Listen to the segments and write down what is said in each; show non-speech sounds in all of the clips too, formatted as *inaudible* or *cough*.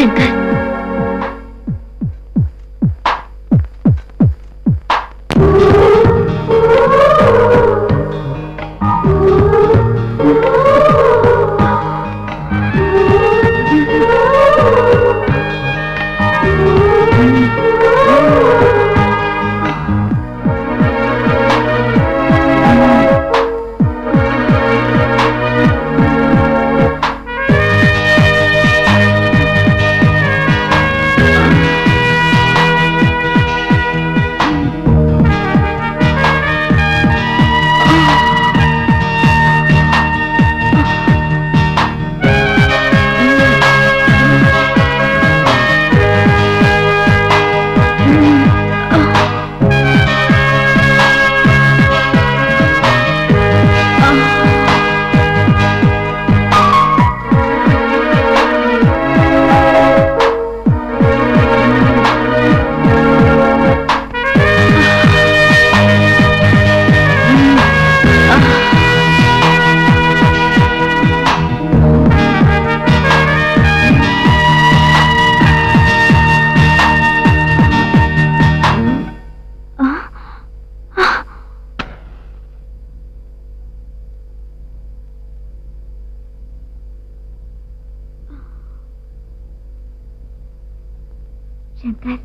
శంకర్ శంకర్.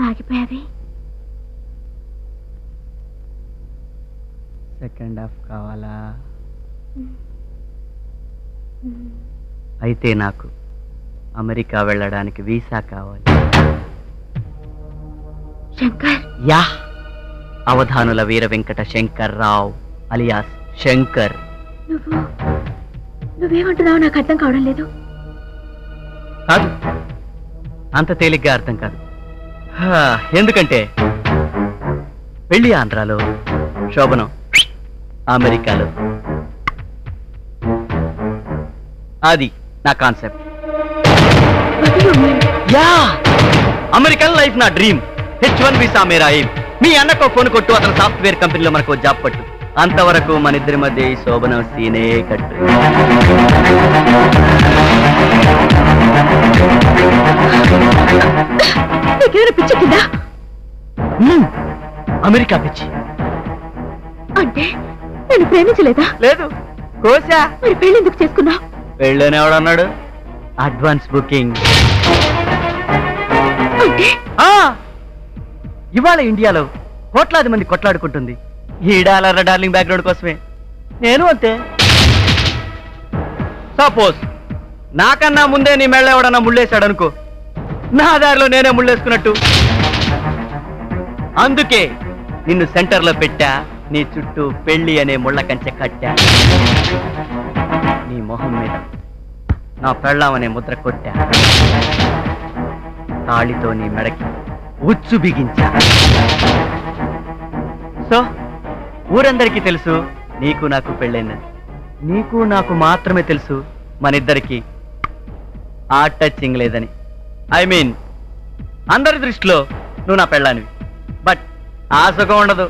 ఆగిపోయావి? Second half కావాలా? అయితే నాకు అమెరికా వెళ్ళడానికి వీసా కావాలి. శంకర్. యా! అవధానుల వీర వెంకట శంకర్ రావు అలియాస్ శంకర్. నువ్వు నువ్వేమంటున్నావు నాకు అర్థం కావడం లేదు. కాదు అంత తేలిగ్గా అర్థం కాదు. ఎందుకంటే పెళ్ళి ఆంధ్రాలో శోభనం అమెరికాలో. అది నా కాన్సెప్ట్. యా అమెరికన్ లైఫ్ నా డ్రీమ్. హెచ్ వన్ వీసా మేరా ఎయిమ్ మీ అన్నకో ఫోన్ కొట్టు అతను సాఫ్ట్వేర్ కంపెనీలో మనకు జాబ్ పట్టు. అంతవరకు మన ఇద్దరి మధ్య ఈ శోభనం సీనే కట్టు. నీకేమైనా. అమెరికా పిచ్చి. అంటే నేను ప్రేమించలేదా? లేదు. కోసా మరి పెళ్ళి ఎందుకు చేసుకున్నావు? పెళ్ళని ఎవడన్నాడు? Advance booking. అంటే? ఇవాళ ఇండియాలో కోట్లాది మంది కొట్లాడుకుంటుంది. ఈ డాలర్ డార్లింగ్ బ్యాక్గ్రౌండ్ కోసమే. నేను అంతే. సపోజ్ నాకన్నా ముందే నీ మెళ్ళ ఎవడన్నా ముళ్ళేశాడు అనుకో నా దారిలో నేనే ముళ్ళేసుకున్నట్టు. అందుకే నిన్ను సెంటర్లో పెట్టా నీ చుట్టూ పెళ్ళి అనే ముళ్ళ కంచె కట్టా. నీ మొహం మీద నా పెళ్ళాం అనే ముద్ర కొట్టా. తాళితో నీ మెడకి ఉచ్చు బిగించా. సో ఊరందరికీ తెలుసు నీకు నాకు పెళ్ళైందని. నీకు నాకు మాత్రమే తెలుసు మనిద్దరికీ ఆ టచింగ్ లేదని. ఐ మీన్ అందరి దృష్టిలో నువ్వు నా పెళ్ళానివి. బట్ ఆ సుఖం ఉండదు.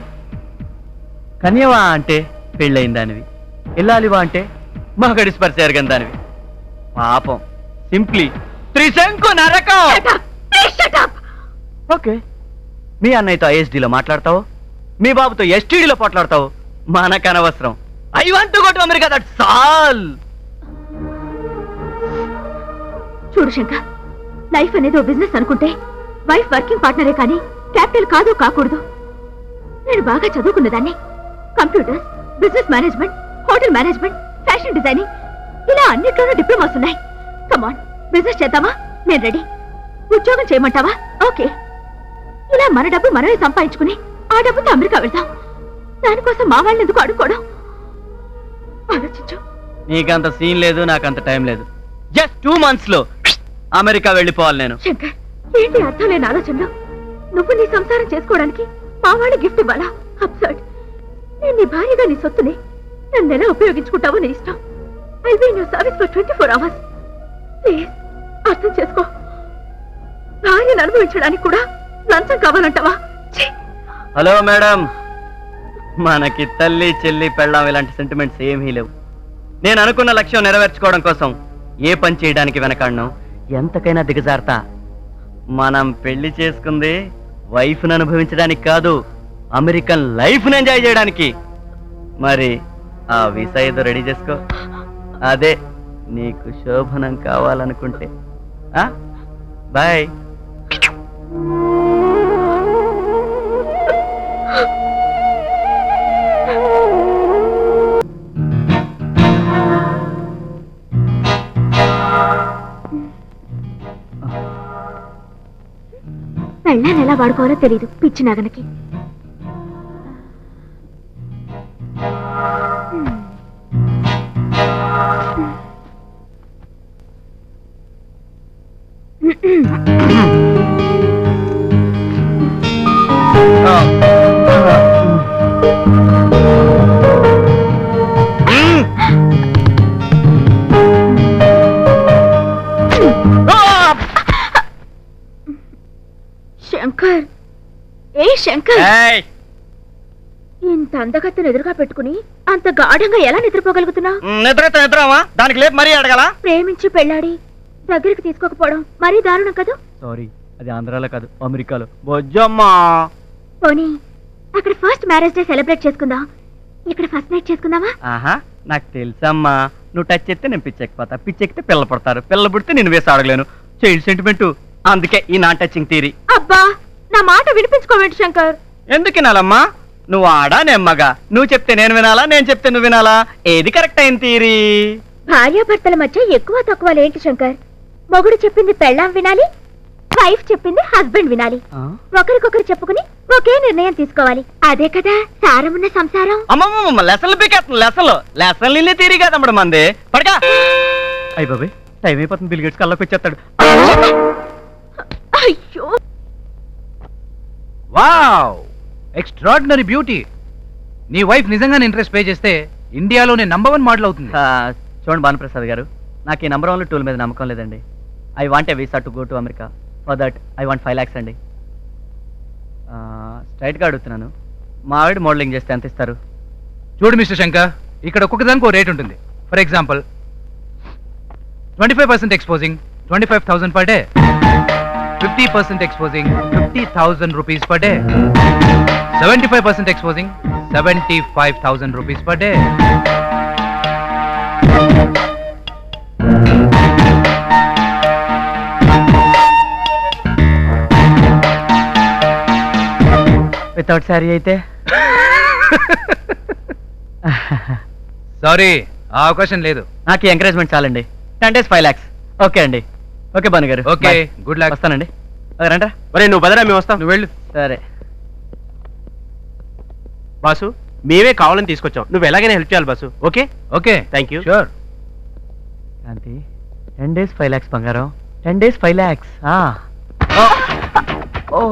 కన్యవా అంటే పెళ్ళయిందానివి ఇల్లాలివా అంటే మగడి స్పర్శ ఎరగందానివి పాపం సింప్లీ త్రిశంకు నరకం! ఓకే. మీ అన్నయ్యతో ఐఎస్డీలో మాట్లాడతావు? మీ బాబుతో ఎస్టీడీలో పోట్లాడతావు? మనకు అనవసరం I want go to America that's all! చూడు శంకర్ లైఫ్ అనేది ఓ బిజినెస్ అనుకుంటే వైఫ్ వర్కింగ్ పార్ట్నరే కానీ క్యాపిటల్ కాదు కాకూడదు. నేను బాగా చదువుకున్నదాన్ని computers business management hotel management fashion designing ఇలా అన్నిట్లోనూ డిప్లొమాస్ ఉన్నాయి. కమాన్ బిజినెస్ చేద్దామా? నేను రెడీ. ఉద్యోగం చేయమంటావా? ఓకే. ఇలా మన డబ్బు మనమే సంపాదించుకుని ఆ డబ్బుతో అమెరికా వెళ్దాం. దానికోసం మా వాళ్ళని ఎందుకు అడుక్కోవడం? ఆలోచించు. నీకంత సీన్ లేదు నాకంత టైం లేదు. జస్ట్ టూ మంత్స్లో అమెరికా వెళ్ళిపోవాలి నేను. శంకర్ ఏంటి అర్థం లేని ఆలోచనలో? నువ్వు నీ సంసారం చేసుకోవడానికి మా వాళ్ళ గిఫ్ట్ ఇవ్వాలా? అబ్సర్డ్ నేను నీ భార్యగా నీ సొత్తుని నన్ను ఎలా ఉపయోగించుకుంటావో నీ ఇష్టం. I be new service for twenty four hours please అర్థం చేసుకో. భార్యను అనుభవించడానికి కూడా లంచం కావాలంటావా! Hello madam. మనకి తల్లి చెల్లి పెళ్ళాం ఇలాంటి సెంటిమెంట్స్ ఏమీ లేవు. నేను అనుకున్న లక్ష్యం నెరవేర్చుకోవడం కోసం ఏ పని చేయడానికి వెనకాడను? ఎంతకైనా దిగజారతా. మనం పెళ్ళి చేసుకుంది వైఫ్ను అనుభవించడానికి కాదు అమెరికన్ లైఫ్ను ఎంజాయ్ చేయడానికి. మరి ఆ వీసా ఏదో రెడీ చేసుకో. అదే నీకు శోభనం కావాలనుకుంటే. బాయ్. పెళ్ళాన్ని ఎలా వాడుకోవాలో తెలియదు పిచ్చి నగనకి Mm-mm. ఇంత అందగత్తెను ఎదురుగా పెట్టుకుని అంత గాఢంగా ఎలా నిద్రపోగలుగుతున్నావు? నిద్రతో నిద్రమా దానికి లేపు మరీ అడగల? ప్రేమించి పెళ్ళాడి. దగ్గరికి తీసుకోకపోవడం మరీ దారుణం కదూ? సారీ అది ఆంధ్రాలో కాదు అమెరికాలో. బొజ్జమ్మా. పోనీ అక్కడ ఫస్ట్ మ్యారేజ్ డే సెలబ్రేట్ చేసుకుందాం. ఇక్కడ ఫస్ట్ నైట్ చేసుకుందామా? ఆహా నాకు తెలుసమ్మా. నువ్వు టచ్ చేస్తే నేను పిచ్చెక్కిపోతా. పిచ్చెక్కితే పిల్లలు పడతారు. పిల్లలు పుడితే నేను వేసి అడగలేను చైల్డ్ సెంటిమెంట్ అందుకే ఈ నాన్ టచింగ్ థీరీ అబ్బా! మాట వినిపించుకోవేంటి శంకర్? ఎందుకు వినాలమ్మా? నువ్వు ఆడా నెమ్మగా నువ్వు చెప్తే నేను వినాలా నేను చెప్తే నువ్వు వినాలా? ఏది కరెక్ట్ అయిన తీరి? భార్యాభర్తల మధ్య ఎక్కువ తక్కువ లేంటి శంకర్? మొగుడు చెప్పింది పెళ్ళాం వినాలి వైఫ్ చెప్పింది హస్బెండ్ వినాలి. ఒకరికొకరు చెప్పుకుని ఒకే నిర్ణయం తీసుకోవాలి. అదే కదా సారమున్న సంసారం. అమ్మమ్మ లెసన్లు లెసన్లు లెసన్లు ఇన్ని తీరి కదమ్మడు మంది. పడకా. అయ్యి బాబాయ్ టైం అయిపోతుంది బిల్ గేట్స్ కల్లోకి వచ్చేస్తాడు. అయ్యో. వావ్! Extraordinary beauty! నీ వైఫ్ నిజంగానే ఇంట్రెస్ట్ పే చేస్తే ఇండియాలోనే నంబర్ వన్ మోడల్ అవుతుంది. చూడండి భానుప్రసాద్ గారు. నాకు ఈ నంబర్ వన్ టూల్ మీద నమ్మకం లేదండి. I want a visa to go to America for that I want five lakhs అండి. స్ట్రైట్గా అడుగుతున్నాను. మా ఆవిడ మోడలింగ్ చేస్తే ఎంత ఇస్తారు? చూడు మిస్టర్ శంకర్ ఇక్కడ ఒక్కొక్కదానికి ఒక రేట్ ఉంటుంది. For example twenty five percent exposing twenty five thousand per day fifty percent exposing fifty thousand rupees per day seventy five percent exposing seventy five thousand rupees per day without sari అయితే? Sorry ఆ అవకాశం లేదు. నాకు encouragement చాలండి. Ten days five lakhs okay అండి. Okay Bhanu గారు okay. Good luck వస్తానండి. రండ్రా. ఒరే నువ్వు బదరా మేము వస్తాం. నువ్వు వెళ్ళు. సరే. బాసు మేమే కావాలని తీసుకొచ్చాం. నువ్వు ఎలాగైనా హెల్ప్ చేయాలి boss. Okay? Okay. Thank you sure Shanti ten days five lakhs బంగారం. టెన్ డేస్ ఫైవ్ ల్యాక్స్ ఓ.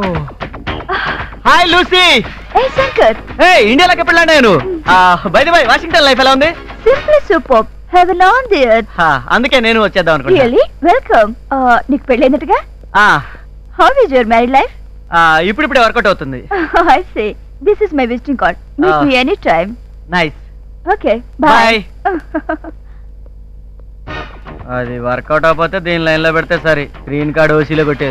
హాయ్ లూసీ ఏ శంకర్ హే ఇండియాలోకి ఎప్పుడు నేను? బై బై వాషింగ్టన్ లైఫ్ ఎలా ఉంది? Simply super heaven on the earth హా, అందుకే నేను వచ్చేద్దాం అనుకుంటా రియలీ వెల్కమ్ నీకు పెళ్ళైనట్టుగా ఆ, how is your married life ఆ, ఇప్పుడిప్పుడే వర్కౌట్ అవుతుంది. I say this is my visiting card meet. Me any time nice okay Bye. Bye *laughs* అది వర్కౌట్ అవ్వకపోతే దీని లైన్లో పెడితే సరే. గ్రీన్ కార్డ్ ఓసీలో కొట్టేది